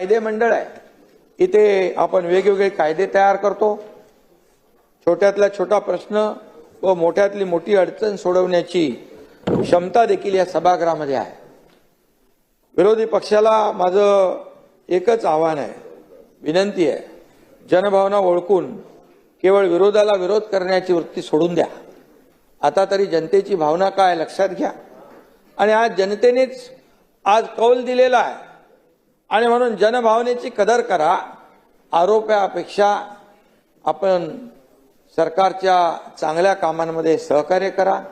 कायदे मंडळ आहे इथे आपण वेगवेगळे कायदे तयार करतो. छोट्यातला छोटा प्रश्न व मोठ्यातली मोठी अडचण सोडवण्याची क्षमता देखील या सभागृहामध्ये आहे. विरोधी पक्षाला माझं एकच आव्हान आहे विनंती आहे जनभावना ओळखून केवळ विरोधाला विरोध करण्याची वृत्ती सोडून द्या. आता तरी जनतेची भावना काय लक्षात घ्या. आणि आज जनतेनेच आज कौल दिलेला आहे. आणि म्हणून जनभावनेची कदर करा. आरोपापेक्षा आपण सरकारच्या चांगल्या कामांमध्ये सहकार्य करा.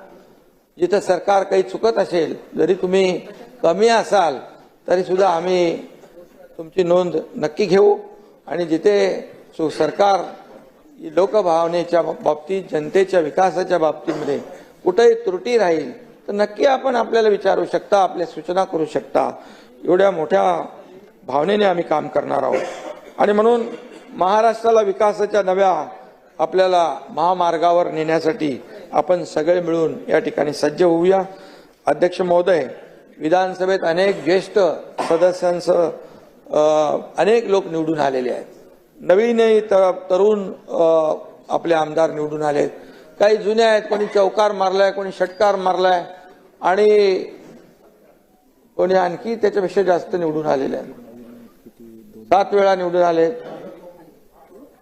जिथं सरकार काही चुकत असेल जरी तुम्ही कमी असाल तरी सुद्धा आम्ही तुमची नोंद नक्की घेऊ. आणि जिथे सु- सरकार लोकभावनेच्या बाबतीत जनतेच्या विकासाच्या बाबतीमध्ये कुठेही त्रुटी राहील तर नक्की आपण आपल्याला विचारू शकता आपल्या सूचना करू शकता. एवढ्या मोठ्या भावनेने आम्ही काम करणार आहोत. आणि म्हणून महाराष्ट्राला विकासाच्या नव्या आपल्याला महामार्गावर नेण्यासाठी आपण सगळे मिळून या ठिकाणी सज्ज होऊया. अध्यक्ष महोदय विधानसभेत अनेक ज्येष्ठ सदस्यांसह अनेक लोक निवडून आलेले आहेत. नवीनही तर तरुण आपले आमदार निवडून आलेत काही जुने आहेत कोणी चौकार मारलाय कोणी षटकार मारलाय. आणि कोणी आणखी त्याच्यापेक्षा जास्त निवडून आलेले आहेत. सात वेळा निवडून आले.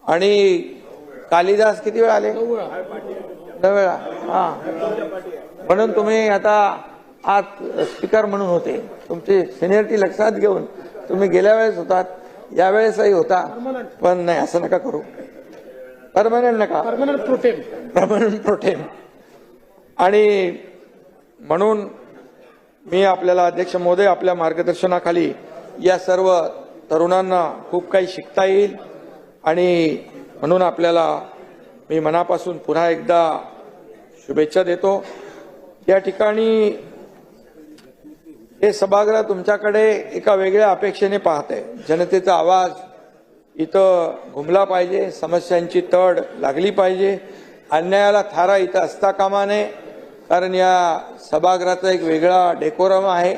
आणि कालिदास किती वेळा आले? नऊ वेळा. हा. म्हणून तुम्ही आता आज स्पीकर म्हणून होते. तुमची सिनियरिटी लक्षात घेऊन तुम्ही गेल्या वेळेस होतात. यावेळेसही होता. पण नाही असं नका करू. परमनंट नका. Permanent protem. Permanent protem. आणि म्हणून मी आपल्याला अध्यक्ष महोदय आपल्या मार्गदर्शनाखाली या सर्व तरुणांना खूप काही शिकता येईल. आणि म्हणून आपल्याला मी मनापासून पुन्हा एकदा शुभेच्छा देतो. या ठिकाणी हे सभागृह तुमच्याकडे एका वेगळ्या अपेक्षेने पाहते जनतेचा आवाज इथं घुमला पाहिजे समस्यांची तड लागली पाहिजे. अन्यायाला थारा इथं असता कामा नये कारण या सभागृहाचा एक वेगळा डेकोरम आहे.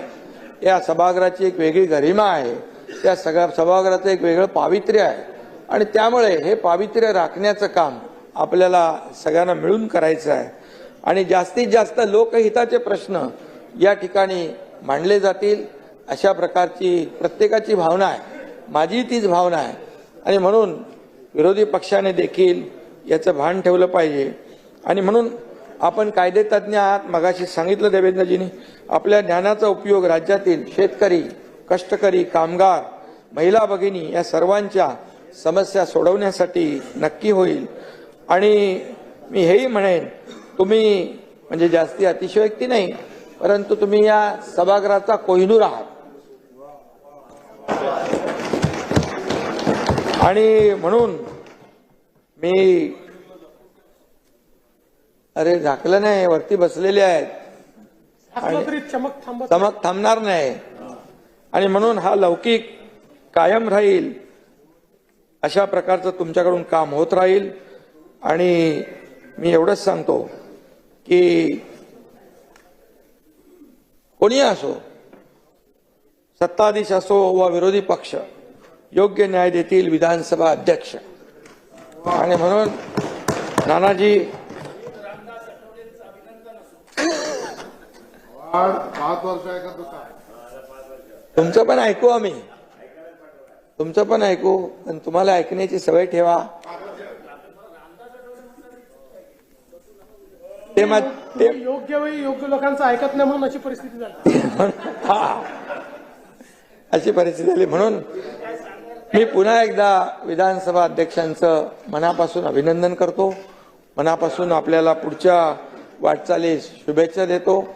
या सभागृहाची एक वेगळी गरिमा आहे. त्या सगळ्या सभागृहाचं एक वेगळं पावित्र्य आहे. आणि त्यामुळे हे पावित्र्य राखण्याचं काम आपल्याला सगळ्यांना मिळून करायचं आहे. आणि जास्तीत जास्त लोकहिताचे प्रश्न या ठिकाणी मांडले जातील अशा प्रकारची प्रत्येकाची भावना आहे. माझी तीच भावना आहे. आणि म्हणून विरोधी पक्षाने देखील याचं भान ठेवलं पाहिजे. आणि म्हणून आपण कायदेतज्ञ आहात मगाशी सांगितलं देवेंद्रजींनी आपल्या ज्ञानाचा उपयोग राज्यातील शेतकरी कष्टकरी कामगार महिला भगिनी या सर्वांच्या समस्या सोडवण्यासाठी नक्की होईल. आणि मी हेही म्हणेन तुम्ही म्हणजे जास्ती अतिशयोक्ती नाही परंतु तुम्ही या सभागृहाचा कोहिनूर आहात. आणि म्हणून मी अरे झाकलं नाही वरती बसलेले आहेत. चमक थांबणार नाही. आणि म्हणून हा लौकिक कायम राहील अशा प्रकारचं तुमच्याकडून काम होत राहील. आणि मी एवढंच सांगतो की कोणी असो सत्ताधीश असो वा विरोधी पक्ष योग्य न्याय देतील विधानसभा अध्यक्ष. आणि म्हणून नानाजी पाच वर्ष तुमचं पण ऐकू आम्ही. तुमचं पण ऐकू पण तुम्हाला ऐकण्याची सवय ठेवा. ते योग्य वेळी योग्य लोकांचं ऐकत नाही म्हणून अशी परिस्थिती झाली. हा. अशी परिस्थिती झाली म्हणून मी पुन्हा एकदा विधानसभा अध्यक्षांचं मनापासून अभिनंदन करतो. मनापासून आपल्याला पुढच्या वाटचालीस शुभेच्छा देतो.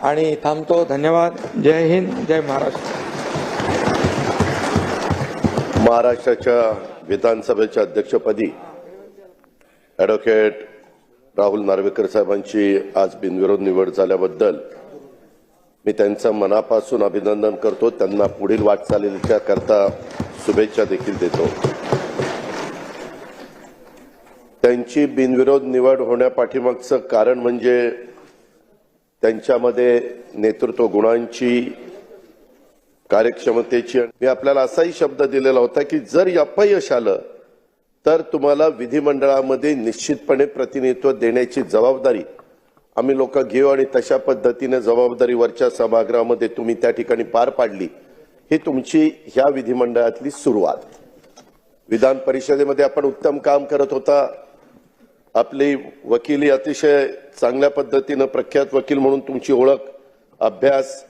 आणि थांबतो. धन्यवाद. जय हिंद. जय महाराष्ट्र. महाराष्ट्राच्या विधानसभेच्या अध्यक्षपदी ॲडव्होकेट राहुल नार्वेकर साहेबांची आज बिनविरोध निवड झाल्याबद्दल मी त्यांचं मनापासून अभिनंदन करतो. त्यांना पुढील वाटचालीच्या करता शुभेच्छा देखील देतो. त्यांची बिनविरोध निवड होण्यापाठीमागचं कारण म्हणजे त्यांच्यामध्ये नेतृत्व गुणांची कार्यक्षमतेची मी आपल्याला असाही शब्द दिलेला होता की जर अपयश आलं तर तुम्हाला विधिमंडळामध्ये निश्चितपणे प्रतिनिधित्व देण्याची जबाबदारी आम्ही लोक घेऊ आणि तशा पद्धतीने जबाबदारी वरच्या सभागृहामध्ये तुम्ही त्या ठिकाणी पार पाडली ही तुमची ह्या विधिमंडळातली सुरुवात. विधान परिषदेमध्ये आपण उत्तम काम करत होता. आपली वकिली अतिशय चांगल्या पद्धतीनं प्रख्यात वकील म्हणून तुमची ओळख अभ्यास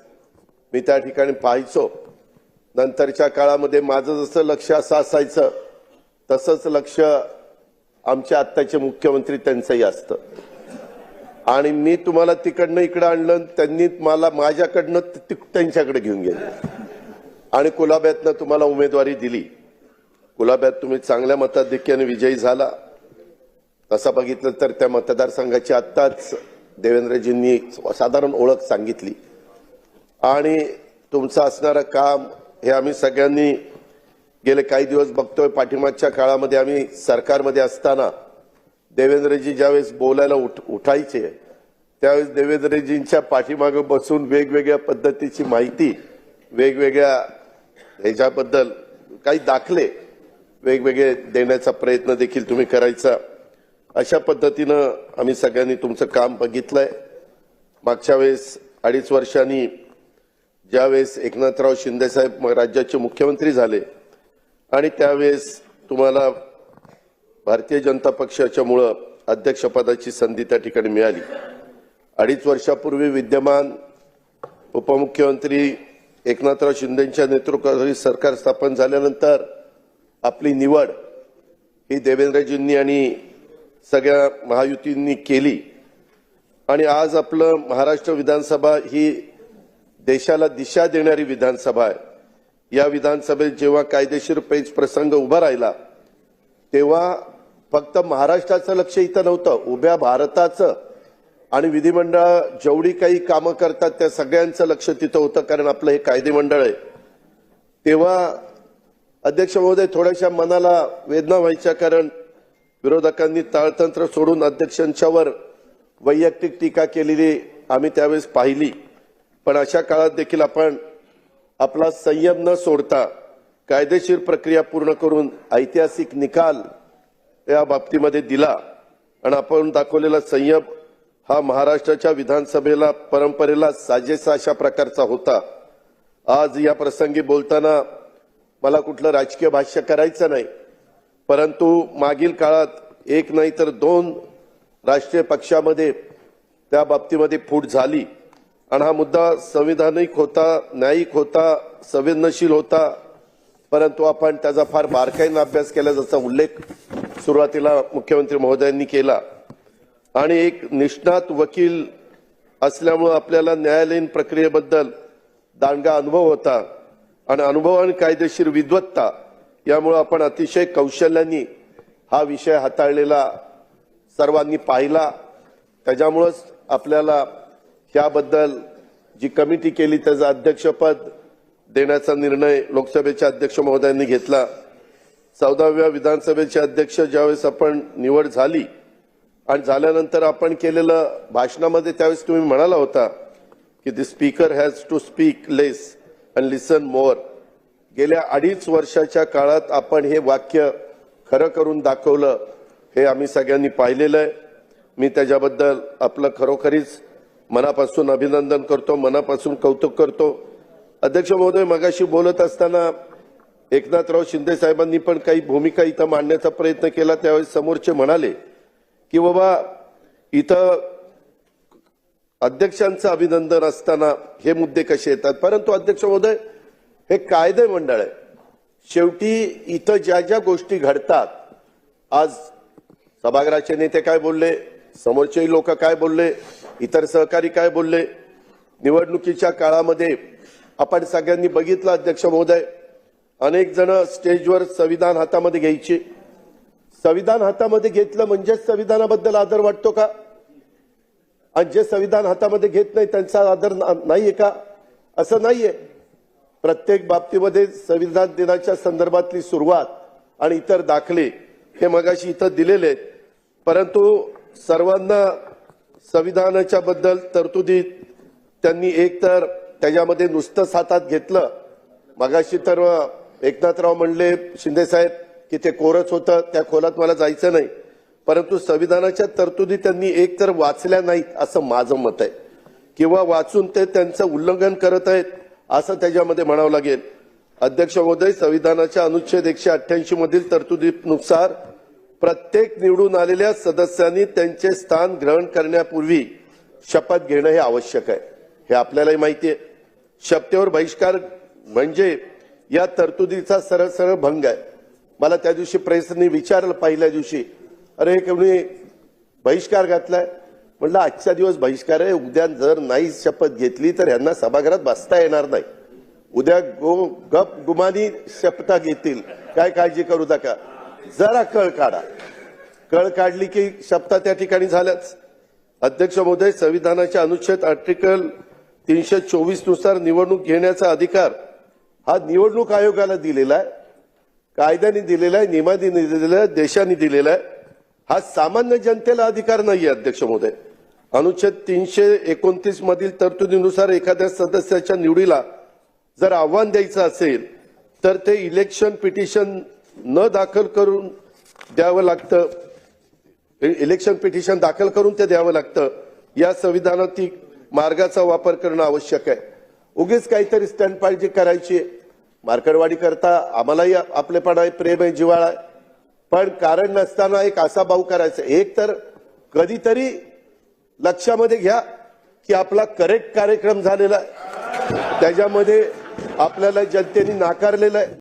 मी त्या ठिकाणी पाहायचो. नंतरच्या काळामध्ये माझं जसं लक्ष असं असायचं तसंच लक्ष आमच्या आत्ताचे मुख्यमंत्री त्यांचंही असतं. आणि मी तुम्हाला तिकडनं इकडं आणलं आणि त्यांनी मला माझ्याकडनं त्यांच्याकडे घेऊन गेले. आणि कुलाब्यातनं तुम्हाला उमेदवारी दिली. कुलाब्यात तुम्ही चांगल्या मताधिक्याने विजयी झाला. तसं बघितलं तर त्या मतदारसंघाची आत्ताच देवेंद्रजींनी साधारण ओळख सांगितली. आणि तुमचं असणारं काम हे आम्ही सगळ्यांनी गेले काही दिवस बघतोय. पाठिंबाच्या काळामध्ये आम्ही सरकारमध्ये असताना देवेंद्रजी ज्यावेळेस बोलायला उठ उठायचे त्यावेळेस देवेंद्रजींच्या पाठीमागे बसून वेगवेगळ्या पद्धतीची माहिती वेगवेगळ्या ह्याच्याबद्दल काही दाखले वेगवेगळे देण्याचा प्रयत्न देखील तुम्ही करायचा. अशा पद्धतीनं आम्ही सगळ्यांनी तुमचं काम बघितलंय. मागच्या वेळेस अडीच वर्षांनी ज्यावेळेस एकनाथराव शिंदेसाहेब राज्याचे मुख्यमंत्री झाले आणि त्यावेळेस तुम्हाला भारतीय जनता पक्षाच्यामुळं अध्यक्षपदाची संधी त्या ठिकाणी मिळाली. अडीच वर्षापूर्वी विद्यमान उपमुख्यमंत्री एकनाथराव शिंदेच्या नेतृत्वाखाली सरकार स्थापन झाल्यानंतर आपली निवड ही देवेंद्रजींनी आणि सगळ्या महायुतींनी केली. आणि आज आपलं महाराष्ट्र विधानसभा ही देशाला दिशा देणारी विधानसभा आहे. या विधानसभेत जेव्हा कायदेशीर पेच प्रसंग उभा राहिला तेव्हा फक्त महाराष्ट्राचं लक्ष इथं नव्हतं. उभ्या भारताचं आणि विधिमंडळ जेवढी काही कामं करतात त्या सगळ्यांचं लक्ष तिथं होतं कारण आपलं हे कायदेमंडळ आहे. तेव्हा अध्यक्ष महोदय थोड्याशा मनाला वेदना व्हायच्या कारण विरोधकांनी ताळतंत्र सोडून अध्यक्षांच्यावर वैयक्तिक टीका केलेली आम्ही त्यावेळेस पाहिली. पण अशा काळात देखील आपण आपला संयम न सोडता कायदेशीर प्रक्रिया पूर्ण करून ऐतिहासिक निकाल या बाबतीमध्ये दिला. आणि आपण दाखवलेला संयम हा महाराष्ट्राच्या विधानसभेला परंपरेला साजेसा अशा प्रकारचा होता. आज या प्रसंगी बोलताना मला कुठलं राजकीय भाष्य करायचं नाही. परंतु मागील काळात एक नाही तर दोन राष्ट्रीय पक्षामध्ये त्या बाबतीमध्ये फूट झाली. आणि हा मुद्दा संविधानिक होता न्यायिक होता संवेदनशील होता. परंतु आपण त्याचा फार बारकाईनं अभ्यास केला ज्याचा उल्लेख सुरुवातीला मुख्यमंत्री महोदयांनी केला. आणि एक निष्णात वकील असल्यामुळं आपल्याला न्यायालयीन प्रक्रियेबद्दल दांडगा अनुभव होता. आणि अनुभव आणि कायदेशीर विद्वत्ता यामुळं आपण अतिशय कौशल्याने हा विषय हाताळलेला सर्वांनी पाहिला. त्याच्यामुळंच आपल्याला त्याबद्दल जी कमिटी केली त्याचं अध्यक्षपद देण्याचा निर्णय लोकसभेच्या अध्यक्ष महोदयांनी घेतला. चौदाव्या विधानसभेचे अध्यक्ष ज्यावेळेस आपण निवड झाली आणि झाल्यानंतर आपण केलेलं भाषणामध्ये त्यावेळेस तुम्ही म्हणाला होता की the speaker has to speak less and listen more गेल्या अडीच वर्षाच्या काळात आपण हे वाक्य खरं करून दाखवलं हे आम्ही सगळ्यांनी पाहिलेलं आहे. मी त्याच्याबद्दल आपलं खरोखरीच मनापासून अभिनंदन करतो मनापासून कौतुक करतो. अध्यक्ष महोदय मगाशी बोलत असताना एकनाथराव शिंदे साहेबांनी पण काही भूमिका इथं मांडण्याचा प्रयत्न केला. त्यावेळेस समोरचे म्हणाले की बाबा इथं अध्यक्षांचं अभिनंदन असताना हे मुद्दे कसे येतात? परंतु अध्यक्ष महोदय हे कायदे मंडळ आहे. शेवटी इथं ज्या ज्या गोष्टी घडतात आज सभागृहाचे नेते काय बोलले समोरचेही लोक काय बोलले इतर सहकारी काय बोलले? निवडणुकीच्या काळामध्ये आपण सगळ्यांनी बघितलं अध्यक्ष महोदय अनेक जण स्टेजवर संविधान हातामध्ये घ्यायचे. संविधान हातामध्ये घेतलं म्हणजेच संविधानाबद्दल आदर वाटतो का? आणि जे संविधान हातामध्ये घेत नाही त्यांचा आदर ना- नाहीये का? असं नाहीये. प्रत्येक बाबतीमध्ये संविधान दिनाच्या संदर्भातली सुरुवात आणि इतर दाखले हे मगाशी इथं दिलेले आहेत. परंतु सर्वांना संविधानाच्या बद्दल तरतुदीत त्यांनी एकतर त्याच्यामध्ये नुसतंच हातात घेतलं. मगाशी तर एकनाथराव म्हणले शिंदेसाहेब की ते कोरच होतं त्या खोलात मला जायचं नाही. परंतु संविधानाच्या तरतुदी त्यांनी एक तर वाचल्या नाहीत असं माझं मत आहे. किंवा वाचून ते त्यांचं उल्लंघन करत आहेत असं त्याच्यामध्ये म्हणावं लागेल. अध्यक्ष महोदय संविधानाच्या अनुच्छेद एकशे अठ्ठ्याऐंशी मधील तरतुदीनुसार प्रत्येक निवडून आलेल्या सदस्यांनी त्यांचे स्थान ग्रहण करण्यापूर्वी शपथ घेणं हे आवश्यक आहे. हे आपल्यालाही माहिती आहे. शपथेवर बहिष्कार म्हणजे या तरतुदीचा सरळ सरळ भंग आहे. मला त्या दिवशी प्रेसने विचारलं पहिल्या दिवशी अरे कोणी बहिष्कार घातलाय? म्हटलं आजचा दिवस बहिष्कार आहे. उद्या जर नाही शपथ घेतली तर यांना सभागृहात बसता येणार नाही. उद्या गो गप गुमानी शपथा घेतील. काय काळजी करू नका. जरा कळ काढा. कळ काढली की शपथा त्या ठिकाणी झाल्याच. अध्यक्ष महोदय संविधानाच्या अनुच्छेद आर्टिकल तीनशे चोवीसनुसार निवडणूक घेण्याचा अधिकार हा निवडणूक आयोगाला दिलेला आहे. कायद्याने दिलेला आहे नियमाने दिलेला आहे देशाने दिलेला आहे. हा सामान्य जनतेला अधिकार नाहीये अध्यक्ष महोदय. अनुच्छेद तीनशे एकोणतीस मधील तरतुदीनुसार एखाद्या सदस्याच्या निवडीला जर आव्हान द्यायचं असेल तर ते इलेक्शन पिटिशन न दाखल करून द्यावं लागतं इलेक्शन पिटिशन दाखल करून ते द्यावं लागतं या संविधानातील मार्गाचा वापर करणं आवश्यक आहे. उगीच काहीतरी स्टँडपार्टी करायची आहे. मार्कडवाडी करता आम्हालाही आपलेपणा आहे प्रेम आहे जिव्हाळा आहे. पण कारण नसताना एक असा भाऊ करायचा एक तर कधीतरी लक्षामध्ये घ्या की आपला करेक्ट कार्यक्रम झालेला आहे. त्याच्यामध्ये आपल्याला जनतेने नाकारलेलं आहे.